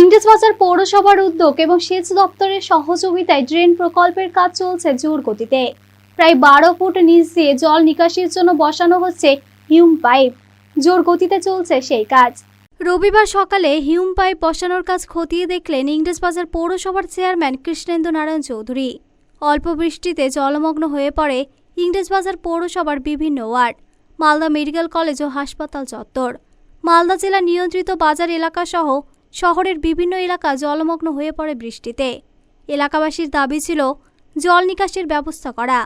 ইংরেজবাজার পৌরসভার উদ্যোগ এবং সেচ দপ্তরের সহযোগিতায় ড্রেন প্রকল্পের কাজ চলছে জোর গতিতে। প্রায় বারো ফুট নিচ দিয়ে জল নিকাশির জন্য বসানো হচ্ছে হিউম পাইপ। জোর গতিতে চলছে সেই কাজ। রবিবার সকালে হিউম পাইপ বসানোর কাজ খতিয়ে দেখলেন ইংরেজবাজার পৌরসভার চেয়ারম্যান কৃষ্ণেন্দু নারায়ণ চৌধুরী। অল্প বৃষ্টিতে জলমগ্ন হয়ে পড়ে ইংরেজবাজার পৌরসভার বিভিন্ন ওয়ার্ড, মালদা মেডিকেল কলেজ ও হাসপাতাল চত্বর। মালদা জেলা নিয়ন্ত্রিত বাজার এলাকাসহ শহরের বিভিন্ন এলাকা জলমগ্ন হয়ে পড়ে বৃষ্টিতে। এলাকাবাসীর দাবি ছিল জল নিকাশের ব্যবস্থা করা।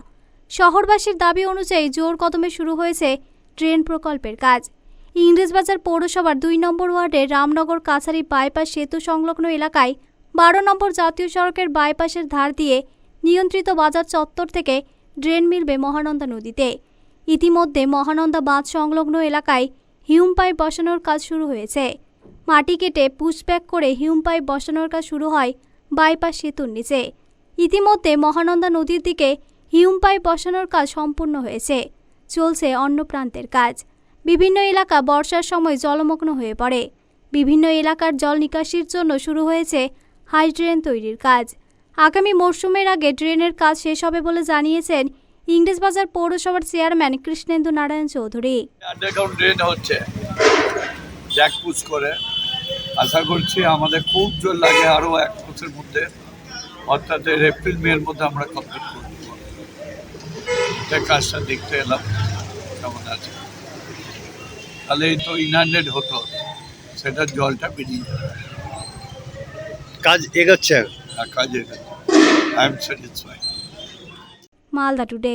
শহরবাসীর দাবি অনুযায়ী জোর কদমে শুরু হয়েছে ড্রেন প্রকল্পের কাজ। ইংরেজবাজার পৌরসভার দুই নম্বর ওয়ার্ডের রামনগর কাছারি বাইপাস সেতু সংলগ্ন এলাকায় বারো নম্বর জাতীয় সড়কের বাইপাসের ধার দিয়ে নিয়ন্ত্রিত বাজার চত্বর থেকে ড্রেন মিলবে মহানন্দা নদীতে। ইতিমধ্যে মহানন্দা বাঁধ সংলগ্ন এলাকায় হিউম পাইপ বসানোর কাজ শুরু হয়েছে। মাটি কেটে পুশব্যাক করে হিউম পাইপ বসানোর কাজ শুরু হয় বাইপাস সেতুর নিচে। ইতিমধ্যে মহানন্দা নদীর দিকে হিউম পাইপ বসানোর কাজ সম্পূর্ণ হয়েছে। চলছে অন্য প্রান্তের কাজ। বিভিন্ন এলাকা বর্ষার সময় জলমগ্ন হয়ে পড়ে। বিভিন্ন এলাকার জল নিকাশির জন্য শুরু হয়েছে হাই ড্রেন তৈরির কাজ। আগামী মরশুমের আগে ড্রেনের কাজ শেষ হবে বলে জানিয়েছেন ইংরেজবাজার পৌরসভার চেয়ারম্যান কৃষ্ণেন্দু নারায়ণ চৌধুরী। করে। আশা করছি আমাদের খুব জোর লাগে আরও এক মাসের মধ্যে অর্থাৎ এর এপ্রিল মের মধ্যে আমরা কমপ্লিট করে দেবো। এটা কাজটা দেখতে এলাম কেমন আছে। তাহলে এই তো ইনহান্ড্রেড হতো সেটার জলটা বেরিয়ে যাবে। কাজ এগোচ্ছে। আর কাজের I am satisfied Malda today